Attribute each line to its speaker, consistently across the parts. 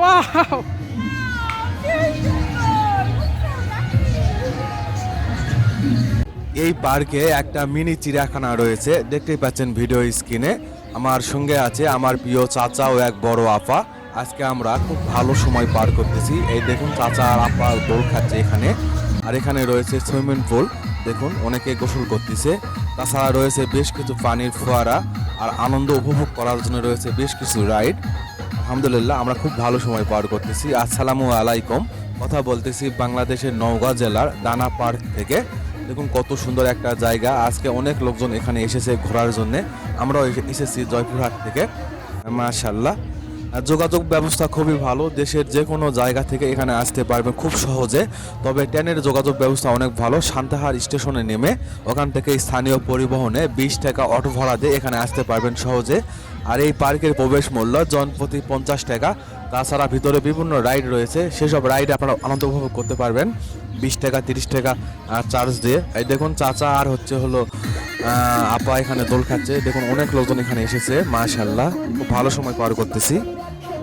Speaker 1: Wow!
Speaker 2: এই পার্কে একটা মিনি চিড়িয়াখানা রয়েছে, দেখতেই পাচ্ছেন ভিডিও স্ক্রিনে। আমার সঙ্গে আছে আমার প্রিয় চাচা ও এক বড় আপা। আজকে আমরা খুব ভালো সময় পার করতেছি। এই দেখুন, চাচা আর আপা দোল খাচ্ছে এখানে। আর এখানে রয়েছে সুইমিং পুল। দেখুন, অনেকে গোসল করতেছে। তাছাড়া রয়েছে বেশ কিছু পানির ফোয়ারা। আর আনন্দ উপভোগ করার জন্য রয়েছে বেশ কিছু রাইড। আলহামদুলিল্লাহ, আমরা খুব ভালো সময় পার করতেছি। আসসালামু আলাইকুম। কথা বলতেছি বাংলাদেশের নওগাঁ জেলার দানা পার্ক থেকে। দেখুন কত সুন্দর একটা জায়গা। আজকে অনেক লোকজন এখানে এসেছে ঘোরার জন্যে। আমরাও এসে- এসেছি জয়পুরহাট থেকে। মাশাল্লাহ যোগাযোগ ব্যবস্থা খুবই ভালো, দেশের যে কোনো জায়গা থেকে এখানে আসতে পারবেন খুব সহজে। তবে ট্রেনের যোগাযোগ ব্যবস্থা অনেক ভালো সান্তাহার স্টেশনে নেমে ওখান থেকে স্থানীয় পরিবহনে বিশ টাকা অটো ভাড়া দিয়ে এখানে আসতে পারবেন সহজে। আর এই পার্কের প্রবেশ মূল্য জনপ্রতি পঞ্চাশ টাকা। তাছাড়া ভিতরে বিভিন্ন রাইড রয়েছে, সেসব রাইড আপনারা আনন্দ উপভোগ করতে পারবেন। বিশ টাকা, তিরিশ টাকা চার্জ দিয়ে। এই দেখুন, চাচা আর হচ্ছে হলো আপা এখানে দোল খাচ্ছে। দেখুন, অনেক লোকজন এখানে এসেছে মাশাল্লাহ খুব ভালো সময় পার করতেছি।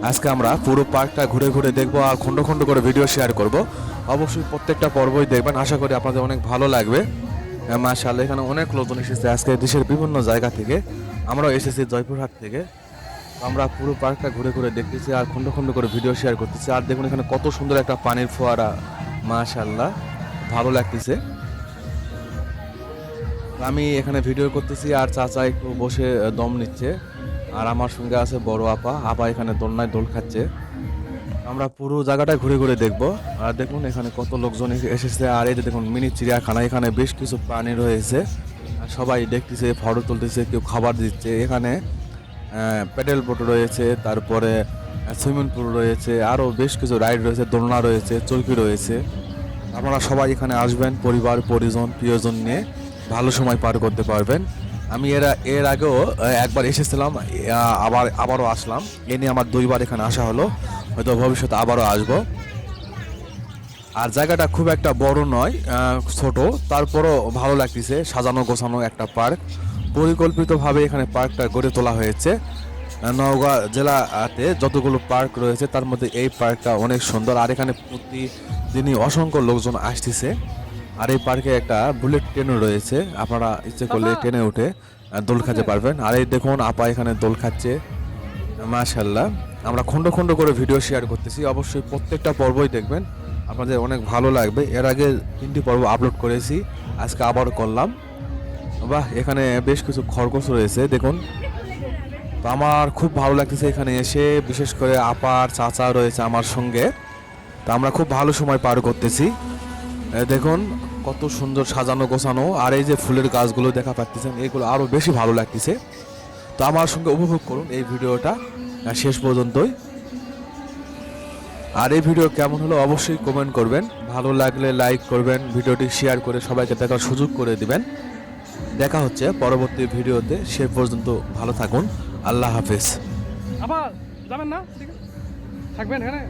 Speaker 2: আজকে আমরা পুরো পার্কটা ঘুরে ঘুরে দেখব আর খন্ড খন্ড করে ভিডিও শেয়ার করব। অবশ্যই প্রত্যেকটা পর্বই দেখবেন। আশা করি আপনাদের অনেক ভালো লাগবে। মাশাল্লাহ এখানে অনেক লোকজন এসেছে আজকে দেশের বিভিন্ন জায়গা থেকে। আমরাও এসেছি জয়পুরহাট থেকে। আমরা পুরো পার্কটা ঘুরে ঘুরে দেখতেছি আর খন্ড খন্ড করে ভিডিও শেয়ার করতেছি। আর দেখুন, এখানে কত সুন্দর একটা পানির ফোয়ারা মাশাল্লাহ ভালো লাগতেছে। আমি এখানে ভিডিও করতেছি আর চাচা একটু বসে দম নিচ্ছে। আর আমার সঙ্গে আছে বড় আপা। আপা এখানে দোলনায় দোল খাচ্ছে। আমরা পুরো জায়গাটা ঘুরে ঘুরে দেখব। আর দেখুন এখানে কত লোকজন এসে- এসেছে। আর এই যে দেখুন, মিনি চিড়িয়াখানা। এখানে বেশ কিছু প্রাণী রয়েছে। সবাই দেখতেছে, ফটো তুলতেছে, কেউ খাবার দিচ্ছে। এখানে প্যাডেল বোট রয়েছে। তারপরে সুইমিং পুল রয়েছে। আরও বেশ কিছু রাইড রয়েছে, দোলনা রয়েছে চরকি রয়েছে। আপনারা সবাই এখানে আসবেন, পরিবার, পরিজন, প্রিয়জন নিয়ে। ভালো সময় পার করতে পারবেন। আমি এর এর আগেও একবার এসেছিলাম আবার, আবারও আসলাম। এ নিয়ে আমার দুইবার এখানে আসা হলো। হয়তো ভবিষ্যতে আবারও আসব। আর জায়গাটা খুব একটা বড় নয় ছোট। তারপরও ভালো লাগতেছে, সাজানো গোছানো একটা পার্ক। পরিকল্পিতভাবে এখানে পার্কটা গড়ে তোলা হয়েছে। নওগাঁ জেলাতে যতগুলো পার্ক রয়েছে, তার মধ্যে এই পার্কটা অনেক সুন্দর। আর এখানে প্রতিদিনই অসংখ্য লোকজন আসতেছে। আর এই পার্কে একটা বুলেট ট্রেনও রয়েছে। আপনারা ইচ্ছে করলে ট্রেনে উঠে দোল খাতে পারবেন। আর এই দেখুন আপা এখানে দোল খাচ্ছে। মাশাল্লাহ আমরা খন্ড খন্ড করে ভিডিও শেয়ার করতেছি। অবশ্যই প্রত্যেকটা পর্বই দেখবেন। আপনাদের অনেক ভালো লাগবে। এর আগে তিনটি পর্ব আপলোড করেছি। আজকে আবার করলাম। বাহ এখানে বেশ কিছু খরগোশ রয়েছে। দেখুন। তো আমার খুব ভালো লাগতেছে এখানে এসে। বিশেষ করে আপার চাচা রয়েছে আমার সঙ্গে। তো আমরা খুব ভালো সময় পার করতেছি। দেখুন, কত সুন্দর সাজানো, গোছানো, আর এই যে ফুলের গাছগুলো দেখা পাচ্ছেন, এগুলো আরও বেশি ভালো লাগতেছে। তো আমার সঙ্গে উপভোগ করুন এই ভিডিওটা শেষ পর্যন্তই। আর এই ভিডিও কেমন হলো অবশ্যই কমেন্ট করবেন। ভালো লাগলে লাইক করবেন, ভিডিওটি শেয়ার করে সবাইকে দেখার সুযোগ করে দিবেন। দেখা হচ্ছে পরবর্তী ভিডিওতে, সে পর্যন্ত ভালো থাকুন। আল্লাহ হাফেজ।
Speaker 1: আবার যাবেন না? থাকবেন এখানে